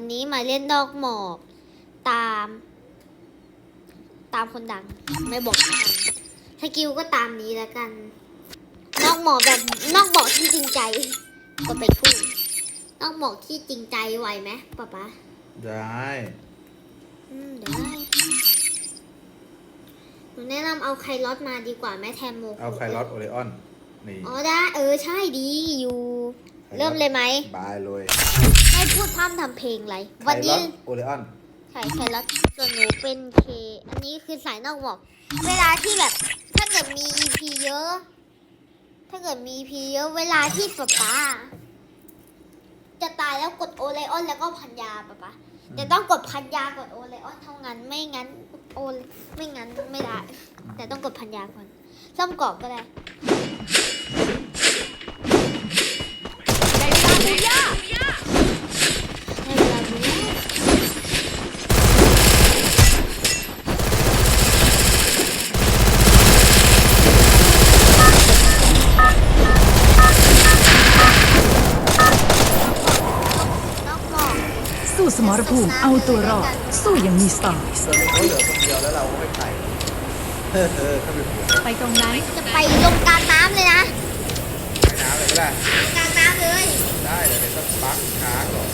วันนี้มาเล่นนอกหมอกตาม ตามคนดังไม่บอกแล้วกันสกิลก็ตามนี้แล้วกัน นอกหมอกแบบนอกหมอกที่จริงใจก็ไปพูดนอกหมอกที่จริงใจไหวไหมป๊าป๊าได้อืมเดี๋ยวได้หนูแนะนำเอาไคลอสมาดีกว่าแม่แทนโมเอาไคลอสโอเลออนนี่อ๋อได้ เออใช่ดีอยู่ เริ่มเลยไหมบายเลย ให้พูดพร่ำทำเพลงอะไรไควันลอนี้สโอเลออนใช่ใช่แล้วส่วนหนูเป็นเค อันนี้คือสายนอกหมอก เวลาที่แบบ ถ้าเกิดมี EP เยอะ ถ้าเกิดมี EP เยอะ เวลาที่ป๊าป๊าจะตายแล้วกดโอไลออนแล้วก็พันยาป๊าป๊าจะต้องกดพันยากดโอไลออนเท่านั้น ไม่งั้นโอไม่งั้นไม่ได้ แต่ต้องกดพันยาก่อนซ่อมกรอบก็ได้ได้เวลาบุย่าได้เวลาบุย่า นอกหมอก สู้ส มรภูมิเอาตัวรอด สู้อย่างมีสไตล์ตอนนี้เขาเหลือคนเดียวแล้วเราก็ไม่ไปเออเออเขาเป็นหัวไปตรงนั้นจะไปลงกลางน้ำเลยนะไปน้ำเลยก็ได้กลางน้ำเลย ได้เดี๋ยวเดี๋ยวก็ปักค้างก่อน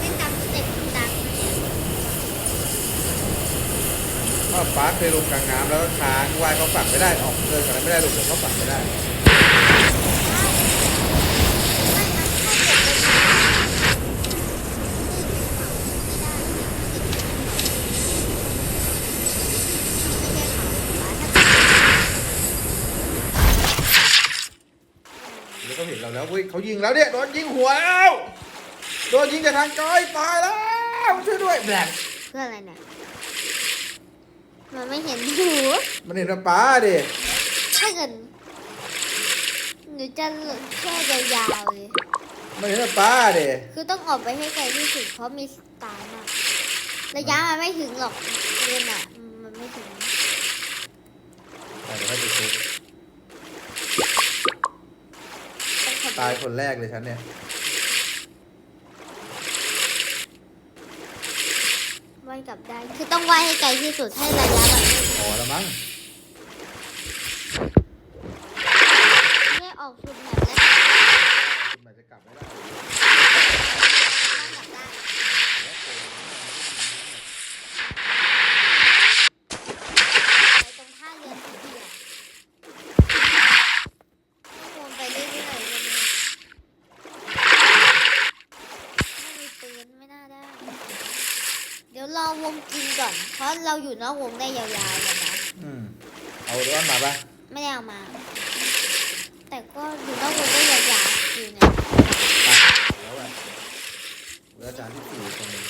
เล่นตามสเต็ปต่างก็ปักเคยลงกลางน้ำแล้วก็ค้างว่ายเขาฝั่งไม่ได้ออกเดินกันไม่ได้หลุดเดี๋ยวเขาฝั่งไม่ได้ เดี๋ยวเขาเห็นเรา แล้วเว้ยเขายิงแล้วเนี่ยโดนยิงหัวแล้วโดนยิงจากทางไกลตายแล้วช่วยด้วยแบกเพื่ออะไรเนี่ยมันไม่เห็นหูมันเห็นป้าดิถ้าเกิดหนูจะแค่ยาวๆเลยมันเห็นป้าดิคือต้องออกไปให้ไกลที่สุดเพราะมีสตาร์มากระยะมันไม่ถึงหรอกเรียนอะมันไม่ถึงเดี๋ยวให้ไปชุบ ต้องขับตายคนแรกเลยฉันเนี่ย ว่ายกลับได้ คือต้องว่ายให้ไกลที่สุดให้ระยะแบบไม่ถึงพอแล้วมั้ง ไม่ออกสุดแบบแล้วมันจะกลับไม่ได้ กลับได้ไปตรงท่าเรือทีเดียวให้วนไปเรื่อยๆเลยนะไม่มีปืนไม่น่าได้ เดี๋ยวรอวงกินก่อน เพราะเราอยู่นอ กวงได้ยาวๆเลยนะอืมเอาเรื่องมาปะไม่ได้เอามา แต่ก็อยู่นอกวงได้ยาวๆอยู่เนี่ยไปแล้วอะเหลืออาจารย์ที่สี่คนหนึง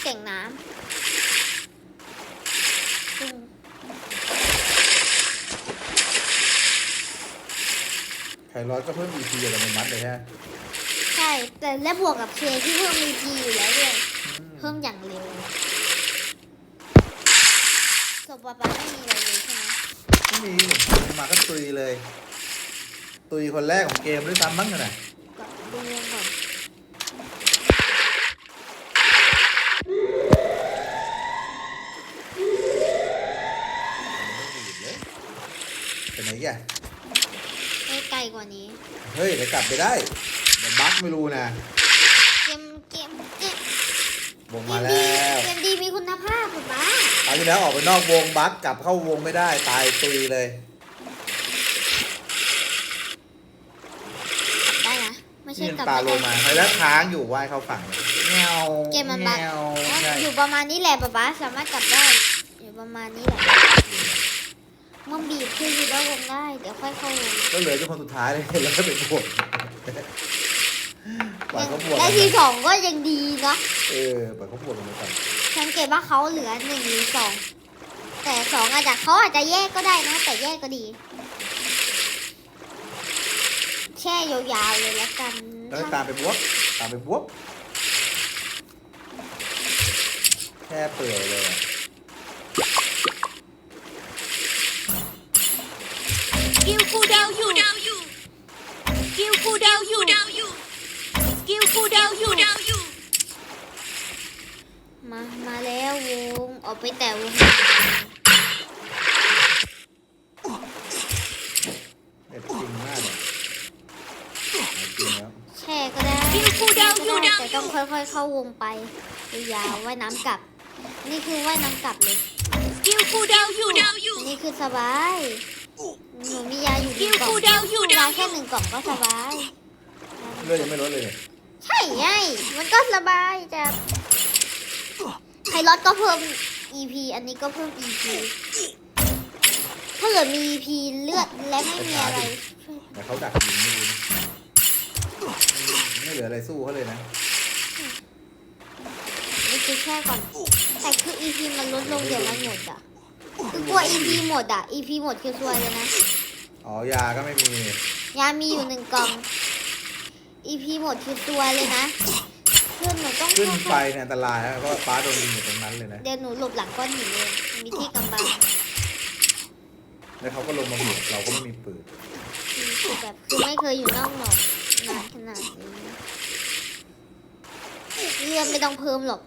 เสียงน้ำอืมไคลอสก็เพิ่ม EP อย่างละมัดเลยฮะใช่ แต่และบวกกับเคที่เพิ่มมีจีอยู่แล้วด้วยเพิ่มอย่างเร็วศพปะปะไม่มีอะไรเลยใช่ไหมไม่มีมาก็ตุยเลย ตุยคนแรกของเกมด้วยซ้ำมั้งน่ะก่อนดูวงก่อนเป็นไงแกให้ไกลกว่านี้ เฮ้ยเดี๋ยวกลับไปได้ เดี๋ยวบั๊กไม่รู้นะเกมเกมเกมวงเกมามดีแล้วเกมดีมีคุณภาพถูกปะคราวที่แล้วออกไปนอกวงบั๊กกลับเข้าวงไม่ได้ตายตุยเลย ได้นะไม่ใช่นี่กลับปลาโลไม่มาได้แล้วค้างอยู่ว่ายเข้าฝั่งเงาเกมมันบั๊กเงาใช่อยู่ประมาณนี้แหละป๊าป๊าสามารถกลับได้ อยู่ประมาณนี้แหละมันบีบคืออยู่นอกวงได้ เดี๋ยวค่อยเข้าวงก็เหลือจนคนสุดท้ายเลยแล้วก็ไปบวก ปล่อยเขาบวกได้ทีสองก็ยังดีนะเออปล่อยเขาบวกกันไปก่อนสังเกตว่าเขาเหลือหนึ่งหรือสองแต่สองอาจจะเขาอาจจะแยกก็ได้นะ แต่แยกก็ดี แช่ยาวๆเลยแล้วกันแล้วก็ตามไปบวกตามไปบวกแค่เปื่อยเลยอะกิลคูลดาวน์อยู่สกิลคูลดาวน์อยู่สกิลคูลดาวน์อยู่ มา มาแล้ววง ออกไปแต่วง เด็ดจริงมากเลยจริงแล้ว แช่ก็ได้ สกิลคูลดาวน์อยู่ แต่ต้อง ค่อยๆเข้าวงไปยาวๆว่ายน้ำกลับ นี่คือว่ายน้ำกลับเลยสกิลคูลดาวน์อยู่อันนี้คือสบายหนูมียาอยู่หนึ่งกล่องคิวคูลดาวน์อยู่ยาแค่หนึ่งกล่องก็สบายเลือดยังไม่ลดเลยเนี่ยใช่ไงมันก็สบายจ้ะไคลอตก็เพิ่ม EP อันนี้ก็เพิ่ม EP ถ้าเกิดมี EP เลือดและไม่มีอะไรช่วยแต่เขาดักยิงไม่รู้นะไม่เหลืออะไรสู้เขาเลยนะ นี่คือแค่ก่อน แต่คือ EP มันลดลงเดี๋ยวมันหมดอะ คือกลัว EP หมดอะ EP หมดคือซวยเลยนะ อ๋อยาก็ไม่มี ยามีอยู่หนึ่งกล่อง EP หมดคือตัวเลยนะคือหนูต้องขึ้นไปค่อยเนี่ยอันตรายนะเพราะว่าป้าโดนยิงอยู่ตรงนั้นเลยนะๆเดี๋ยวหนูหลบหลังก้อนหินเลยมีที่กำบังแล้วเขาก็ลงมาบวกเราก็ไม่มีปืนคือแบบคือไม่เคยอยู่นอกหมอกนานขนาดนี้ เลือดไม่ต้องเพิ่มหรอก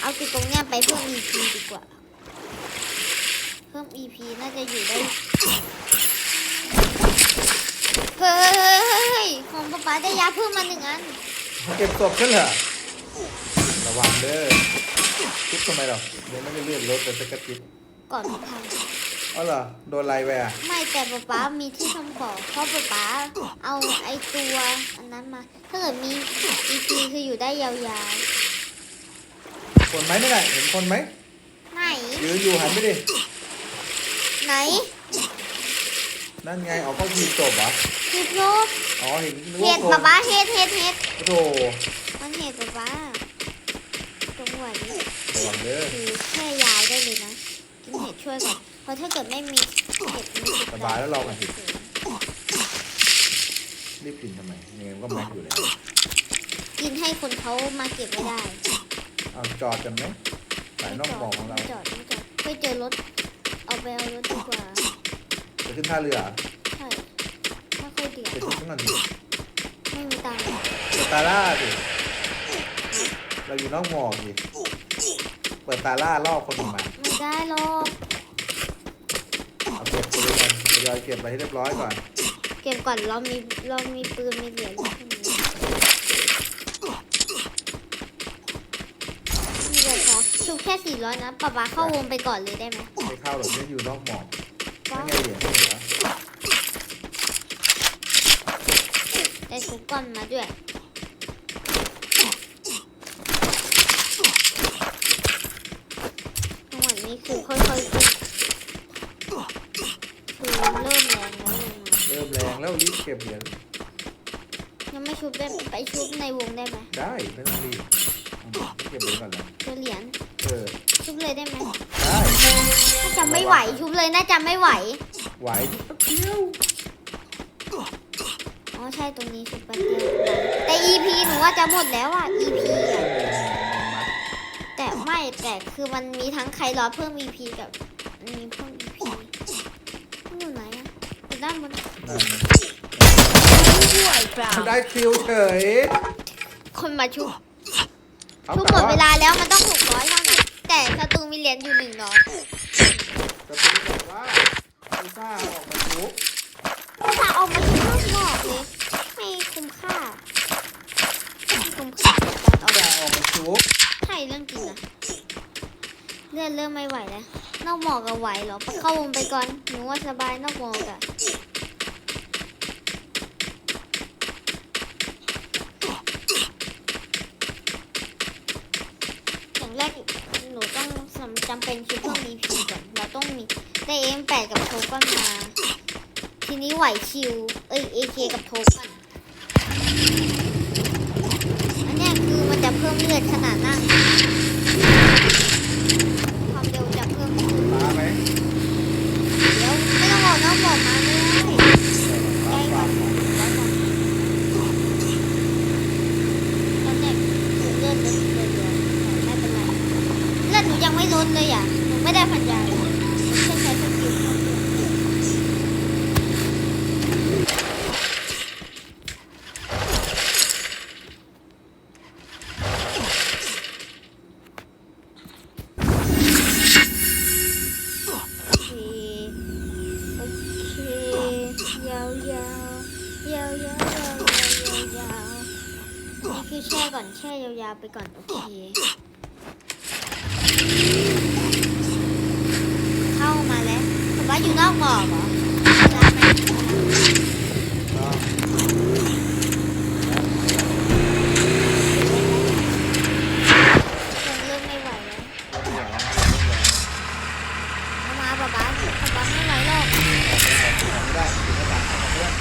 เอาติดตรงเนี้ยไปเพิ่ม EP ดีกว่า เพิ่ม EP น่าจะอยู่ได้ เฮ้ย ของป๊าป๊าได้ยาเพิ่มมาหนึ่งอัน เก็บศพกันเหรอ ระวังเด้อคิดทำไมหรอยังไม่ได้เลื่อนรถเลยสักกระติบก่อนพัน อ๋อเหรอ โดนอะไรไปอะ ไม่แต่ป๊าป๊ามีที่ทำของเพราะป๊าป๊าเอาไอตัวอันนั้นมา ถ้าเกิดมี EP คืออยู่ได้ยาวคนไหมนี่นแหละเห็นคนไหมๆ ไหนยืนอยู่หันไปดิ ไหนนั่นไงเอาเข้าทีจบเหรอคือโลบอ๋อเห็นนึกเห็ว่าดคนป๊าป๊าเห็ดเห็ดเห็ดโอ้โหมันเห็ดป๊าป๊าตรงหัวนี้ระวังเด้อคือแค่ยาวได้เลยนะกิน เห็ดช่วยก่อนเพราะถ้าเกิดไม่มีเห็ดมันจะสบายแล้วรอกันสิรีบกินทำไมยังไงมันก็แม็กอยู่แล้วกินให้คนเขามาเก็บไม่ได้เอาจอดกันไหมสายนอกบอกของเราไม่จอดไม่จอดไปเจอรถเอาไปเอารถดีกว่าจะขึ้นท่าเรือเหรอใช่ไม่ค่อยเดือดไปชุดข้างหน้าดิไม่มีตังค์เปิดตาล่าดิเราอยู่นอกหมอกดิ เปิดตาล่าล่อคนออกมาไม่ได้หรอกเอาเก็บปืนกันทยอยเก็บไปให้เรียบร้อยก่อนเก็บก่อนเรามีเรามีปืนมีเหรียญอยู่แค่นี้มีเหรียญขอชุบแค่สี่ร้อยนะป๊าป๊าเข้าวงไปก่อนเลยได้ไหมไม่เข้าหรอกเนี่ยอยู่นอกหมอกว้าไม่วไงเหรียญเหรอได้ทุกก้อนมาด้วยจั งหวะนี้คือค่อยๆขึ้นคือเริ่มแรงแล้วลงมาเริ่มแรงแล้วรีบเก็บเหรียญยังไม่ชุบได้ไปชุบในวงได้ไหมได้ไม่ต้องรีบเอาเก็บเหรียญก่อนเลยเจอเหรียญเออชุบเลยได้ไหมได้น่าจะไม่ไหวชุบเลยน่าจะไม่ไหว ไหวแป๊บเดียวอ๋อใช่ตรงนี้ชุบไปเดียวแต่ EP หนูว่าจะหมดแล้วอะ EP อะ แต่ไม่แต่คือมันมีทั้งใครรอเพิ่ม EP กับมีเพิ่ม EP มันอยู่ไหนอะอยู่ด้านบนนั่นด้วยเปล่าได้คิวเฉยคนมาชุบเขาชุบแต่หมดว่าเวลาแล้วมันต้องหกร้อยเท่านั้นแต่ศัตรูมีเหรียญอยู่หนึ่งร้อยแต่ตีบอกว่าลิซ่าออกมาชุบ ถ้าออกมาชุบข้างนอกเลยไม่คุ้มค่าไม่คุ้มค่ากับการออก แต่ออกมาชุบ ใช่เรื่องจริงอะเลื อดเริ่มไม่ไหวแล้ว นอกหมอกก็ไหวเหรอเข้าวงไปก่อน หนูว่าสบายนอกหมอกอะอย่างแรกหนูต้องจำเป็นชุดเพิ่ม EP ก่อนเราต้องมีได้เอ็มแปดกับโทก้อนมา ทีนี้ไหวชิว เอ้ยเอเคกับโทก้อนอันนี้คือมันจะเพิ่มเลือดขนาดนั่ง นเลยอะไม่ได้พันยาใช้สแช่ก่อนแช่ยาวๆไปก่อน โอเค ว่าอยู่นอกหมอกเหรอร้านไหนคนเริ่มไม่ไหวแล้วเอามาป๊าป๊าป๊าป๊าไม่ไหวหรอกไม่ได้ถึงกระดาเพื่อน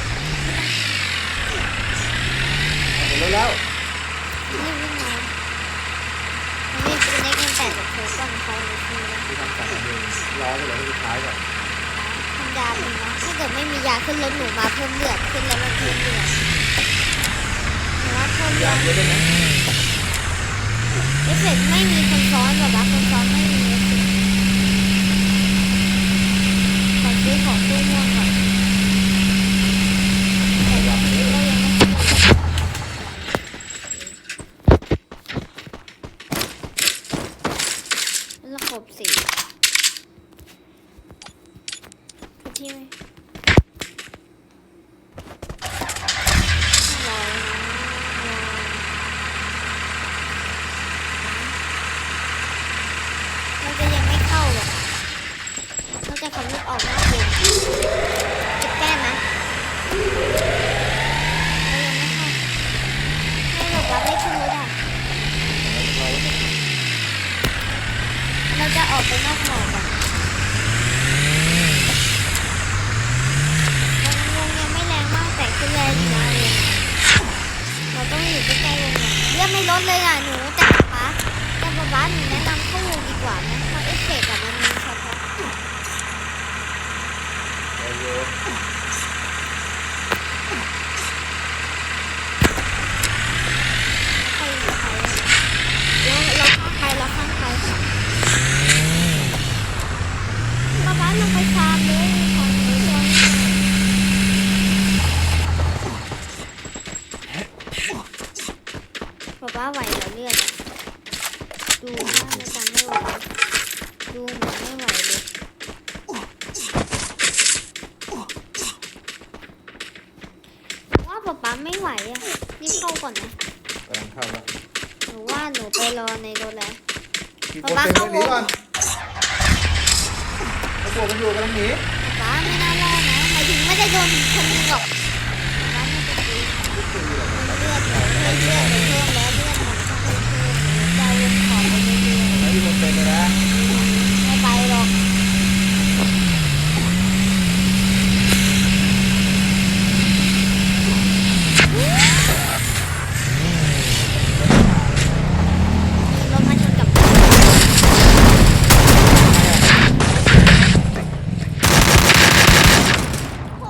เดี๋ยแล้วรีบวิ่งมามันรีบเป็นเล็กยังแตกกับโค้กก่อนเขาเลยคือนะที่ทำสารเองรอไปเลยสุดท้ายก่อน ยามีเนะถ้าเกิดไม่มียาขึ้นรถหนูมาเพิ่มเลือดขึ้นแล้วมันเพิ่มเลือดหนูว่าเพิ่มเลือดเยอะด้วยนะเอฟเฟกต์ไม่มีคนซ้อนแบบว่าคนซ้อนไม่มีเอฟเฟกต์ขอซื้อของตู้ม่วงนะต่ยังไม่ก็ยังไม่แล้วครบสี่ที่ไหมรอนะรอ เราจะยังไม่เข้าหรอกเราจะขับรถออกนอกวงเก็บแต้มนะเรายังไม่เข้าให้แบบว่าไม่ขึ้นรถอะเราจะออกไปนอกหมอกอะวงยังไม่แรงมากแต่คือแรงอยู่นะวงเราต้องอยู่ใกล้ๆวงเนี่ยเลือดไม่ลดเลยอะหนูแต่ป๊าแต่ป๊าป๊าหนูแนะนำเข้าวงดีกว่านะเพราะเอฟเฟกต์อะมันมีเฉพาะ เดี๋ยวโย ใครอยู่ใครเราเราข้างใครเราข้างใครป๊าป๊าลงไปฟาร์มเลยของหนูตัวนี้ป๊าป๊าไหวเหรอเลือดอะ ดูว่าในตาไม่ไหวดูเหมือนไม่ไหวเลยว่าป๊าป๊าไม่ไหวอะรีบเข้าก่อนนะกำลังเข้าแล้วหนูว่าหนูไปรอในรถแล้วกี่คนเต็มเลยหนีก่อนตะโกนมันอยู่กำลังหนีป้าไม่น่ารอดนะหมายถึงไม่ได้โดนคนยิงหรอกป้าไม่เป็นไรเลือดเลือดเลือดเลือดเพิ่มแล้วเลือดมันก็เพิ่มใจเย็นขอไปเรื่อย ไม่มีคนเต็มเลยนะ ๆไม่ไปหรอกรถมาชนกับโห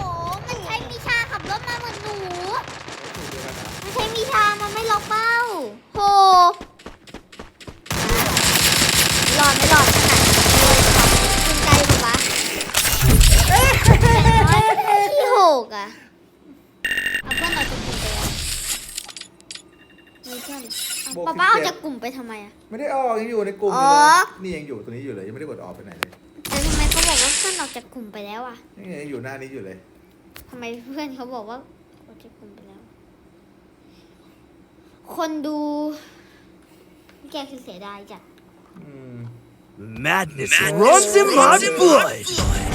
มันใช้มีชาขับรถมาเหมือนหนู ไม่ใช่มี ทางมันไม่ล็อกเป้าโหหลอดไม่หลอดขนาดนี้เลยสองคุณใจปะวะแต่น้อยที่หกอะเอาเพื่อนเราจะกลุ่มไปแล้วมีเพื่อนป้าป้าเอาจากกลุ่มไปทำไมอะ ไม่ได้ออกยังอยู่ในกลุ่มอยู่เลยนี่ยังอยู่ตัวนี้อยู่เลยยังไม่ได้กดออกไปไหนเลยแต่ทำไมเขาบอกว่าเพื่อนออกจากกลุ่มไปแล้วอะนี่ยังอยู่หน้านี้อยู่เลย ทำไมเพื่อนเขาบอกว่าออกจากกลุ่มไปแล้ว คนดูแกคือเสียดายจัดอืม Madness runs in my blood.